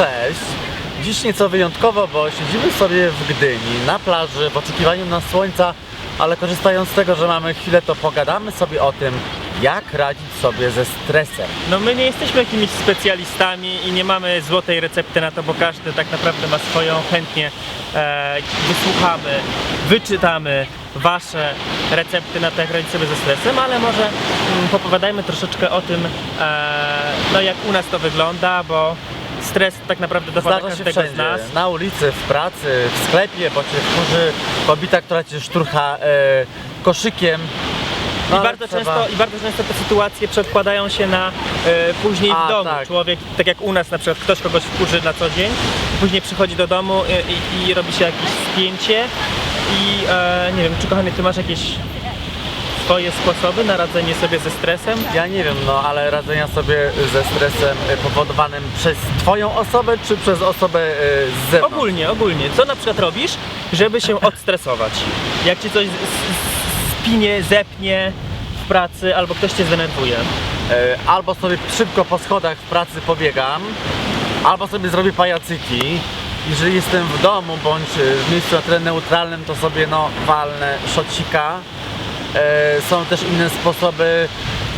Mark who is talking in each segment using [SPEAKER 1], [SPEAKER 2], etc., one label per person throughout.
[SPEAKER 1] Cześć! Dziś nieco wyjątkowo, bo siedzimy sobie w Gdyni na plaży w oczekiwaniu na słońca, ale korzystając z tego, że mamy chwilę, to pogadamy sobie o tym, jak radzić sobie ze stresem.
[SPEAKER 2] No my nie jesteśmy jakimiś specjalistami i nie mamy złotej recepty na to, bo każdy tak naprawdę ma swoją, chętnie e, wysłuchamy, wyczytamy wasze recepty na to, jak radzić sobie ze stresem, ale może mm, popowiadajmy troszeczkę o tym, e, no jak u nas to wygląda, bo stres tak naprawdę dopada
[SPEAKER 1] Zdarza się
[SPEAKER 2] każdego z
[SPEAKER 1] wszędzie,
[SPEAKER 2] nas.
[SPEAKER 1] na ulicy, w pracy, w sklepie, bo cię wkurzy kobieta, która cię szturcha e, koszykiem. No,
[SPEAKER 2] I
[SPEAKER 1] ale
[SPEAKER 2] bardzo,
[SPEAKER 1] trzeba-
[SPEAKER 2] często, I bardzo często te sytuacje przedkładają się na e, później
[SPEAKER 1] A,
[SPEAKER 2] w domu.
[SPEAKER 1] tak.
[SPEAKER 2] Człowiek, tak jak u nas na przykład, ktoś kogoś wkurzy na co dzień, później przychodzi do domu i, i, i robi się jakieś spięcie i e, nie wiem, czy kochany, ty masz jakieś swoje sposoby na radzenie sobie ze stresem?
[SPEAKER 1] Ja nie wiem, no ale radzenia sobie ze stresem e, powodowanym przez twoją osobę, czy przez osobę e, z zewnątrz?
[SPEAKER 2] Ogólnie, ogólnie. Co na przykład robisz, żeby się odstresować? Jak ci coś spinie, zepnie w pracy albo ktoś cię zdenerwuje?
[SPEAKER 1] E, Albo sobie szybko po schodach w pracy pobiegam, albo sobie zrobię pajacyki. Jeżeli jestem w domu bądź e, w miejscu na tyle neutralnym, to sobie no walnę szocika. E, Są też inne sposoby,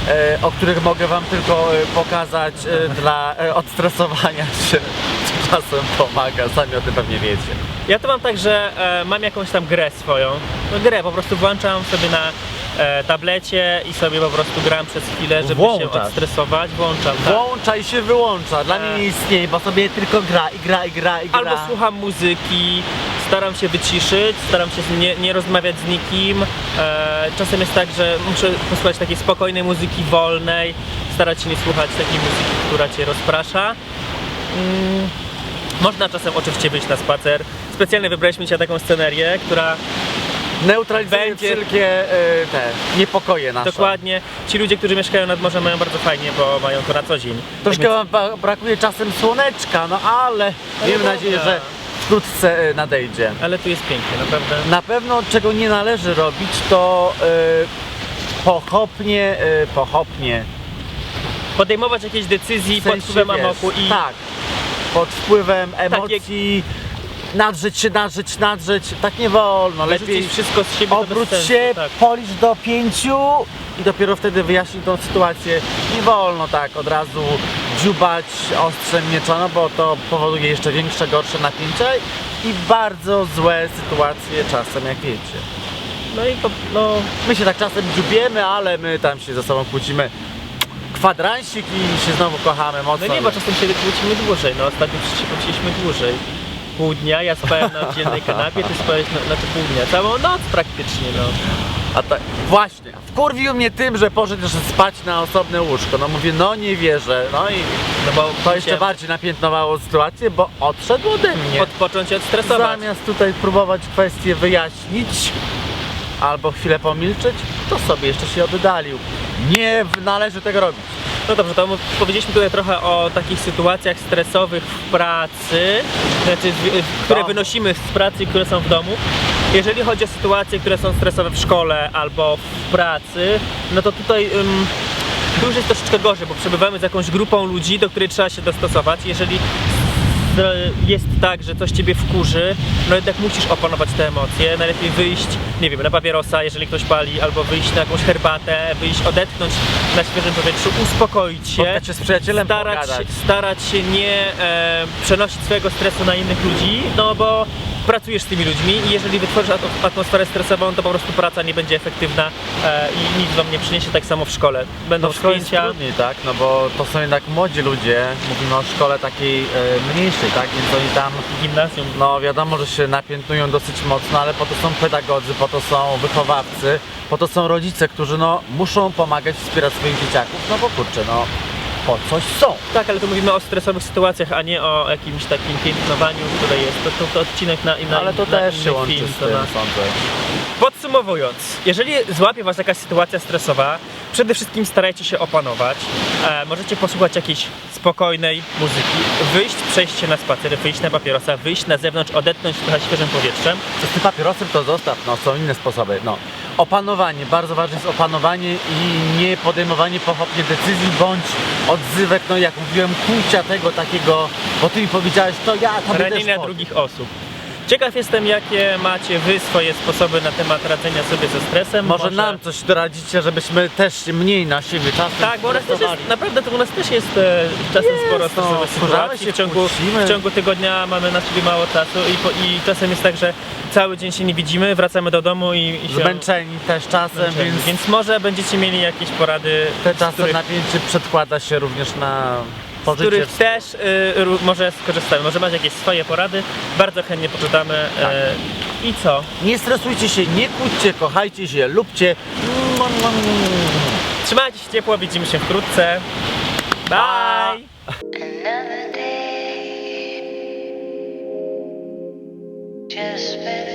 [SPEAKER 1] e, o których mogę wam tylko e, pokazać dla odstresowania się. Czasem pomaga, sami o tym pewnie wiecie.
[SPEAKER 2] Ja to mam tak, że mam jakąś tam grę swoją. No grę po prostu włączam sobie na e, tablecie i sobie po prostu gram przez chwilę, żeby się
[SPEAKER 1] Włączasz.
[SPEAKER 2] odstresować. Włączam, tak.
[SPEAKER 1] Włącza i się wyłącza. Dla mnie
[SPEAKER 2] E.
[SPEAKER 1] nie istnieje, bo sobie tylko gra i gra i gra i gra.
[SPEAKER 2] Albo słucham muzyki, staram się wyciszyć, staram się nie, nie rozmawiać z nikim. E, czasem jest tak, że muszę posłuchać takiej spokojnej muzyki wolnej, starać się nie słuchać takiej muzyki, która cię rozprasza. Mm, można czasem oczywiście wyjść na spacer. Specjalnie wybraliśmy dzisiaj taką scenerię, która
[SPEAKER 1] Neutralizuje
[SPEAKER 2] Będzie-
[SPEAKER 1] wszelkie e, te niepokoje nasze.
[SPEAKER 2] Dokładnie. Ci ludzie, którzy mieszkają nad morzem mają bardzo fajnie, bo mają to na co dzień.
[SPEAKER 1] Troszkę
[SPEAKER 2] Tak
[SPEAKER 1] wam ba- brakuje czasem słoneczka, no ale miejmy
[SPEAKER 2] dobra.
[SPEAKER 1] nadzieję, że wkrótce e, nadejdzie.
[SPEAKER 2] Ale tu jest pięknie, naprawdę.
[SPEAKER 1] Na pewno czego nie należy robić to e, pochopnie, e, pochopnie.
[SPEAKER 2] Podejmować jakieś decyzji
[SPEAKER 1] w
[SPEAKER 2] pod
[SPEAKER 1] sensie,
[SPEAKER 2] wpływem
[SPEAKER 1] wiesz,
[SPEAKER 2] amoku i
[SPEAKER 1] Tak, pod wpływem emocji, nadrzeć się, nadrzeć, nadrzeć, tak nie wolno.
[SPEAKER 2] lepiej wszystko z siebie to
[SPEAKER 1] obróć
[SPEAKER 2] bez sensu,
[SPEAKER 1] się,
[SPEAKER 2] Tak.
[SPEAKER 1] policz do pięciu i dopiero wtedy wyjaśnij tą sytuację. Nie wolno tak od razu dziubać ostrzem miecza, no bo to powoduje jeszcze większe, gorsze napięcia i bardzo złe sytuacje czasem, jak wiecie.
[SPEAKER 2] No i po, no,
[SPEAKER 1] My się tak czasem dziubiemy, ale my tam się ze sobą kłócimy. Kwadransik i się znowu kochamy mocno.
[SPEAKER 2] no nie, bo czasem się kłócimy dłużej. No ostatnio przecież się kłóciliśmy dłużej. Pół dnia, ja spałem na oddzielnej kanapie, ty spałeś na, znaczy pół dnia. Całą noc praktycznie, no.
[SPEAKER 1] A tak, właśnie, wkurwił mnie tym, że poszedł jeszcze spać na osobne łóżko. No mówię, no nie wierzę. No i
[SPEAKER 2] No bo
[SPEAKER 1] to jeszcze bardziej napiętnowało sytuację, bo odszedł ode mnie.
[SPEAKER 2] odpocząć i odstresować.
[SPEAKER 1] Zamiast tutaj próbować kwestię wyjaśnić albo chwilę pomilczeć, to sobie jeszcze się oddalił. Nie należy tego robić.
[SPEAKER 2] No dobrze, to powiedzieliśmy tutaj trochę o takich sytuacjach stresowych w pracy, znaczy, które wynosimy z pracy i które są w domu. Jeżeli chodzi o sytuacje, które są stresowe w szkole albo w pracy, no to tutaj ym, tu już jest troszeczkę gorzej, bo przebywamy z jakąś grupą ludzi, do której trzeba się dostosować. Jeżeli jest tak, że coś ciebie wkurzy, no jednak musisz opanować te emocje. Najlepiej wyjść, nie wiem, na papierosa, jeżeli ktoś pali, albo wyjść na jakąś herbatę, wyjść odetchnąć na świeżym powietrzu, uspokoić się,
[SPEAKER 1] Spotkać się z przyjacielem,
[SPEAKER 2] starać,
[SPEAKER 1] pogadać.
[SPEAKER 2] starać się nie e, przenosić swojego stresu na innych ludzi, no bo pracujesz z tymi ludźmi i jeżeli wytworzysz at- atmosferę stresową, to po prostu praca nie będzie efektywna e, i nic wam nie przyniesie, tak samo w szkole. Będą
[SPEAKER 1] No w szkole
[SPEAKER 2] spięcia.
[SPEAKER 1] trudniej, tak? No bo to są jednak młodzi ludzie, mówimy o szkole takiej e, mniejszej, tak? Więc oni tam
[SPEAKER 2] Gimnazjum.
[SPEAKER 1] No wiadomo, że się napiętnują dosyć mocno, ale po to są pedagodzy, po to są wychowawcy, po to są rodzice, którzy no muszą pomagać, wspierać swoich dzieciaków, no bo kurczę, no po coś są.
[SPEAKER 2] Tak, ale tu mówimy o stresowych sytuacjach, a nie o jakimś takim piętnowaniu, które jest. To, to, to odcinek na, na
[SPEAKER 1] Ale to
[SPEAKER 2] na
[SPEAKER 1] też
[SPEAKER 2] inny
[SPEAKER 1] się łączy
[SPEAKER 2] film,
[SPEAKER 1] z
[SPEAKER 2] to
[SPEAKER 1] tym,
[SPEAKER 2] na-
[SPEAKER 1] sądzę.
[SPEAKER 2] Podsumowując, jeżeli złapie Was jakaś sytuacja stresowa, przede wszystkim starajcie się opanować. E, możecie posłuchać jakiejś spokojnej muzyki, wyjść, przejść się na spacer, wyjść na papierosa, wyjść na zewnątrz, odetchnąć trochę świeżym powietrzem.
[SPEAKER 1] To z tym papierosem to zostaw, no są inne sposoby, no. Opanowanie, bardzo ważne jest opanowanie i nie podejmowanie pochopnie decyzji, bądź odzywek, no jak mówiłem, kłucia tego takiego bo ty mi powiedziałeś, to ja
[SPEAKER 2] ranienia
[SPEAKER 1] powiem.
[SPEAKER 2] drugich osób. Ciekaw jestem, jakie macie wy swoje sposoby na temat radzenia sobie ze stresem.
[SPEAKER 1] Może nam coś doradzicie, żebyśmy też mniej na siebie czasem
[SPEAKER 2] Tak, bo u nas też jest, naprawdę to u nas też jest e, czasem
[SPEAKER 1] Jest,
[SPEAKER 2] sporo
[SPEAKER 1] no,
[SPEAKER 2] stresowych
[SPEAKER 1] wkurzamy
[SPEAKER 2] sytuacji.
[SPEAKER 1] się,
[SPEAKER 2] W ciągu,
[SPEAKER 1] kłócimy.
[SPEAKER 2] w ciągu tygodnia mamy na siebie mało czasu i, po, i czasem jest tak, że cały dzień się nie widzimy, wracamy do domu i, i się
[SPEAKER 1] Zmęczeni też czasem, więc
[SPEAKER 2] Więc może będziecie mieli jakieś porady,
[SPEAKER 1] te
[SPEAKER 2] z
[SPEAKER 1] czasem
[SPEAKER 2] których,
[SPEAKER 1] napięcie przedkłada się również na
[SPEAKER 2] z
[SPEAKER 1] pożycie.
[SPEAKER 2] których też y, ró- może skorzystamy. Może macie jakieś swoje porady, bardzo chętnie poczytamy.
[SPEAKER 1] Tak.
[SPEAKER 2] E, I co?
[SPEAKER 1] Nie stresujcie się, nie kłóćcie, kochajcie się, lubcie.
[SPEAKER 2] Trzymajcie się ciepło, widzimy się wkrótce. Bye!
[SPEAKER 3] Another day just spent